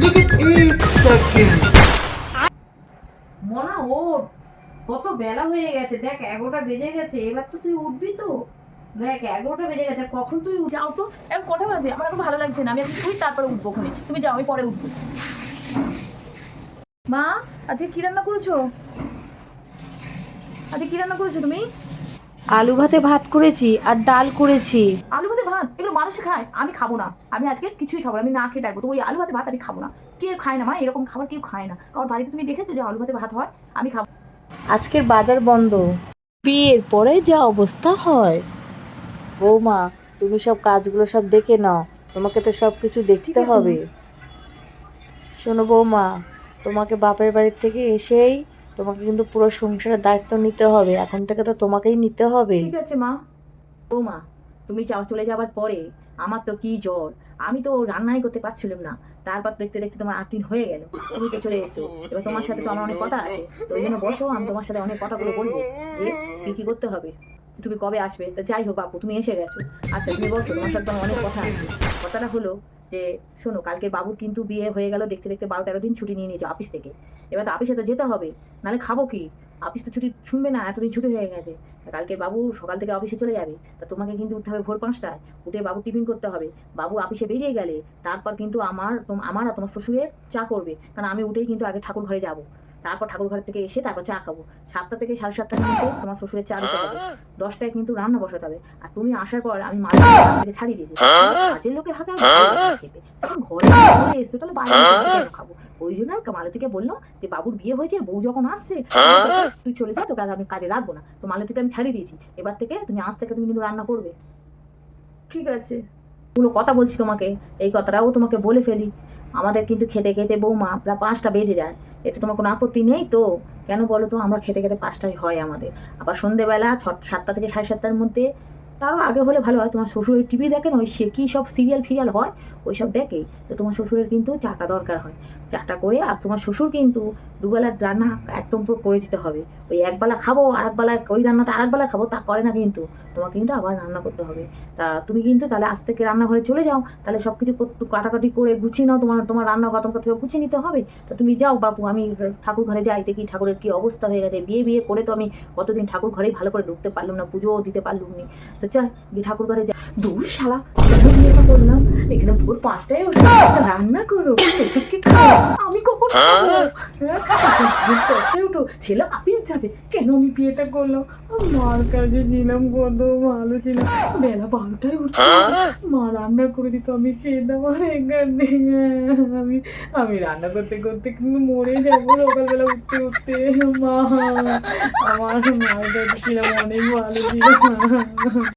Look at eight seconds. মনা ওঠ। কত বেলা হয়ে গেছে। দেখ এগারোটা বেজে গেছে। এবার তো তুই উঠবি তো। দেখ এগারোটা বেজে গেছে। কখন তুই যাও তো। এখন বাজে? আমার এখন ভালো লাগছে না। আমি এখন তুই তারপরে উঠবো ওখানে। তুমি যাও আমি পরে উঠবো। মা আজকে কি রান্না করেছ? আজকে কি রান্না করেছ তুমি? আলু ভাতে ভাত করেছি আর ডাল করেছি। আলু ভাতে এগুলো মানুষে খায়। আমি খাব না। আমি আজকে কিছুই খাব না। আমি না খেয়ে থাকব তো ওই আলু ভাতে ভাত আমি খাব না। কেউ খায় না মা। এরকম খাবার কেউ খায় না। কারণ বাড়িতে তুমি দেখেছ যে আলু ভাতে ভাত হয় আমি খাব। আজকের বাজার বন্ধ। বিয়ের পরে যা অবস্থা হয়। বৌমা তুমি সব কাজগুলো সব দেখে নাও। তোমাকে তো সব কিছু দেখতে হবে। শোনো বৌমা তোমাকে বাপের বাড়ির থেকে এসেই তোমাকে কিন্তু পুরো সংসারের দায়িত্ব নিতে হবে। এখন থেকে তো তোমাকেই নিতে হবে। ঠিক আছে মা। ও মা তুমি যাও, চলে যাওয়ার পরে আমার তো কি জ্বর? আমি তো রান্নাই করতে পারছিলাম না। তারপর দেখতে দেখতে তোমার আট দিন হয়ে গেল। তুমি তো চলে এসো এবার তোমার সাথে তো আমার অনেক কথা আছে। তো ওই জন্য বসো, আমি তোমার সাথে অনেক কথাগুলো বলব যে কি কি করতে হবে। তুমি কবে আসবে? তা যাই হোক বাপু, তুমি এসে গেছো। আচ্ছা তুমি বলছো তোমার সাথে অনেক কথা আছে। কথাটা হলো যে শোনো, কালকে বাবুর কিন্তু বিয়ে হয়ে গেল, দেখতে দেখতে বারো তেরো দিন ছুটি নিয়ে নিয়েছে অফিস থেকে। এবার তো অফিসে তো যেতে হবে, নাহলে খাব কি? অফিস তো ছুটি শুনবে না, এতদিন ছুটি হয়ে গেছে। কালকে বাবু সকাল থেকে অফিসে চলে যাবে, তা তোমাকে কিন্তু উঠতে হবে ভোর পাঁচটায়। উঠে বাবু টিফিন করতে হবে। বাবু অফিসে বেরিয়ে গেলে, তারপর কিন্তু আমার আমার আর তোমার শ্বশুরের চা করবে। কারণ আমি উঠেই কিন্তু আগে ঠাকুর ঘরে যাব। তারপর ঠাকুর ঘর থেকে এসে তারপর চা খাব। সাতটা থেকে সাড়ে সাতটার মধ্যে তোমার শ্বশুরের চা দিতে হবে। দশটায় কিন্তু রান্না বসাতে হবে। আর তুমি আসার পর আমি মাছ থেকে ছাড়িয়ে দিয়েছি। কাজের লোকের হাতে আর খেতে। যখন ঘরে এসছো তাহলে বাইরে কেন খাব? ওই জন্য আর মালতীকে বলল যে বাবুর বিয়ে হয়েছে বউ যখন আসছে তুই চলে যা তোকে আর আমি কাজে রাখব না। তো মালতীকে আমি ছাড়িয়ে দিয়েছি। এবার থেকে তুমি আজ থেকে তুমি কিন্তু রান্না করবে। ঠিক আছে। পুরো কথা বলছি তোমাকে, এই কথাটাও তোমাকে বলে ফেলি। আমাদের কিন্তু খেতে খেতে বৌমা প্রায় পাঁচটা বেজে যায়। এতে তোমার কোনো আপত্তি নেই তো? কেন বলো তো? আমরা খেতে খেতে পাঁচটাই হয় আমাদের। আবার সন্ধেবেলা ছ, সাতটা থেকে সাড়ে সাতটার মধ্যে, তারও আগে হলে ভালো হয়। তোমার শ্বশুরের টিভি দেখেন, ওই সে কী সব সিরিয়াল ফিরিয়াল হয় ওই সব দেখে। তো তোমার শ্বশুরের কিন্তু চাটা দরকার হয়। চাটা করে আর তোমার শ্বশুর কিন্তু দুবেলার রান্না একদম পুরো করে দিতে হবে। ওই একবেলা খাব আর একবেলা ওই রান্নাটা আর একবেলা খাব, তা করে না কিন্তু। তোমাকে কিন্তু আবার রান্না করতে হবে। তা তুমি কিন্তু তাহলে আজ থেকে রান্নাঘরে চলে যাও। তাহলে সব কিছু কাটাকাটি করে গুছিয়ে নাও। তোমার তোমার রান্না গতম করতে গুছিয়ে নিতে হবে। তা তুমি যাও বাপু, আমি ঠাকুর ঘরে যাই, দেখি ঠাকুরের কী অবস্থা হয়ে গেছে। বিয়ে বিয়ে করে তো আমি কতদিন ঠাকুর ঘরেই ভালো করে ঢুকতে পারলাম না, পুজোও দিতে পারলাম নি। তো চল, গিয়ে ঠাকুর ঘরে যা দূর শালা। বিয়েটা করলাম এখানে ভোর পাঁচটায় উঠে রান্না করো শ্বশুরকে আমি কখন খাব? হ্যাঁ? উঠো ছেলে আপিয়ে যাবে কেন আমি বিয়েটা করলাম? মার কাছে ছিলাম কত ভালো ছিলাম। বেলা বারোটায় উঠতে মা রান্না করে দিত। আমি খেয়ে এখানে। আমি আমি রান্না করতে করতে কিন্তু মরে যাব সকালবেলা উঠতে উঠতে। মা আমার মায়ের কাছে ছিলাম অনেক ভালো ছিল